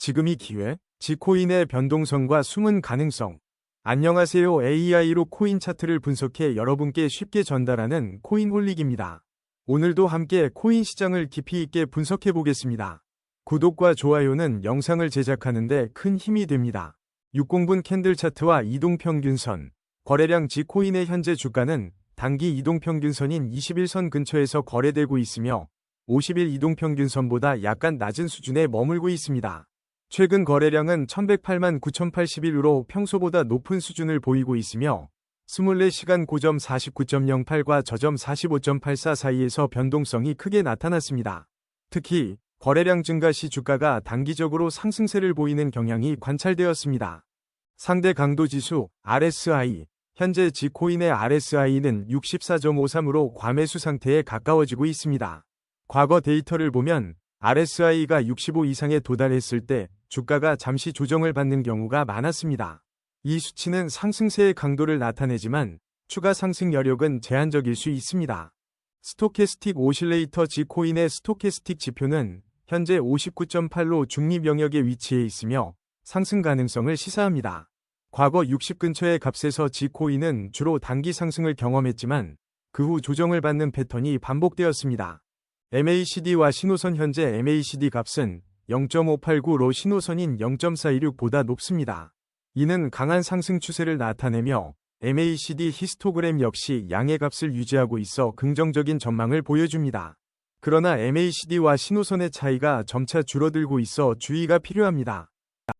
지금이 기회, 지코인의 변동성과 숨은 가능성. 안녕하세요. AI로 코인 차트를 분석해 여러분께 쉽게 전달하는 코인홀릭입니다. 오늘도 함께 코인 시장을 깊이 있게 분석해 보겠습니다. 구독과 좋아요는 영상을 제작하는데 큰 힘이 됩니다. 60분 캔들 차트와 이동평균선. 거래량 지코인의 현재 주가는 단기 이동평균선인 21선 근처에서 거래되고 있으며 50일 이동평균선보다 약간 낮은 수준에 머물고 있습니다. 최근 거래량은 1108만 9081으로 평소보다 높은 수준을 보이고 있으며 24시간 고점 49.08과 저점 45.84 사이에서 변동성이 크게 나타났습니다. 특히 거래량 증가 시 주가가 단기적으로 상승세를 보이는 경향이 관찰되었습니다. 상대 강도 지수 RSI 현재 지코인의 RSI는 64.53으로 과매수 상태에 가까워지고 있습니다. 과거 데이터를 보면 RSI가 65 이상에 도달했을 때 주가가 잠시 조정을 받는 경우가 많았습니다. 이 수치는 상승세의 강도를 나타내지만 추가 상승 여력은 제한적일 수 있습니다. 스토캐스틱 오실레이터 지코인의 스토캐스틱 지표는 현재 59.8로 중립 영역에 위치해 있으며 상승 가능성을 시사합니다. 과거 60 근처의 값에서 지코인은 주로 단기 상승을 경험했지만 그 후 조정을 받는 패턴이 반복되었습니다. MACD와 신호선 현재 MACD 값은 0.589로 신호선인 0.426보다 높습니다. 이는 강한 상승 추세를 나타내며 MACD 히스토그램 역시 양의 값을 유지하고 있어 긍정적인 전망을 보여줍니다. 그러나 MACD와 신호선의 차이가 점차 줄어들고 있어 주의가 필요합니다.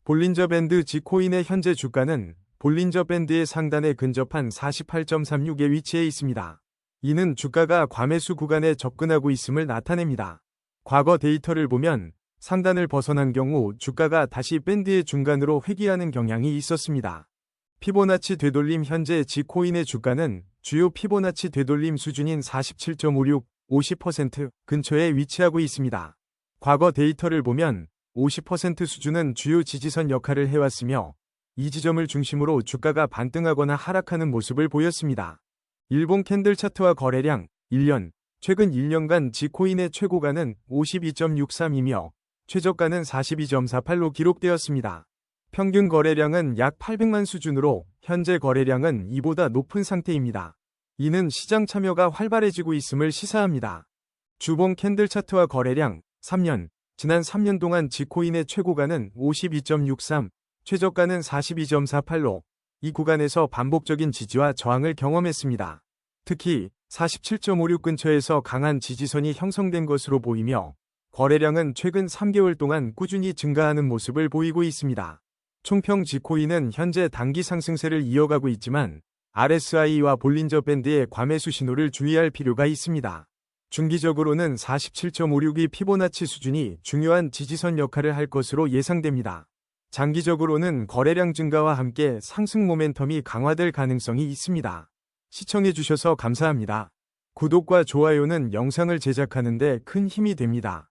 볼린저 밴드 지코인의 현재 주가는 볼린저 밴드의 상단에 근접한 48.36에 위치해 있습니다. 이는 주가가 과매수 구간에 접근하고 있음을 나타냅니다. 과거 데이터를 보면 상단을 벗어난 경우 주가가 다시 밴드의 중간으로 회귀하는 경향이 있었습니다. 피보나치 되돌림 현재 지코인의 주가는 주요 피보나치 되돌림 수준인 47.56, 50% 근처에 위치하고 있습니다. 과거 데이터를 보면 50% 수준은 주요 지지선 역할을 해왔으며 이 지점을 중심으로 주가가 반등하거나 하락하는 모습을 보였습니다. 일본 캔들 차트와 거래량 1년 최근 1년간 지코인의 최고가는 52.63이며 최저가는 42.48로 기록되었습니다. 평균 거래량은 약 800만 수준으로 현재 거래량은 이보다 높은 상태입니다. 이는 시장 참여가 활발해지고 있음을 시사합니다. 주봉 캔들 차트와 거래량 3년 지난 3년 동안 지코인의 최고가는 52.63, 최저가는 42.48로 이 구간에서 반복적인 지지와 저항을 경험했습니다. 특히 47.56 근처에서 강한 지지선이 형성된 것으로 보이며 거래량은 최근 3개월 동안 꾸준히 증가하는 모습을 보이고 있습니다. 총평 지코인은 현재 단기 상승세를 이어가고 있지만 RSI와 볼린저 밴드의 과매수 신호를 주의할 필요가 있습니다. 중기적으로는 47.56이 피보나치 수준이 중요한 지지선 역할을 할 것으로 예상됩니다. 장기적으로는 거래량 증가와 함께 상승 모멘텀이 강화될 가능성이 있습니다. 시청해주셔서 감사합니다. 구독과 좋아요는 영상을 제작하는 데 큰 힘이 됩니다.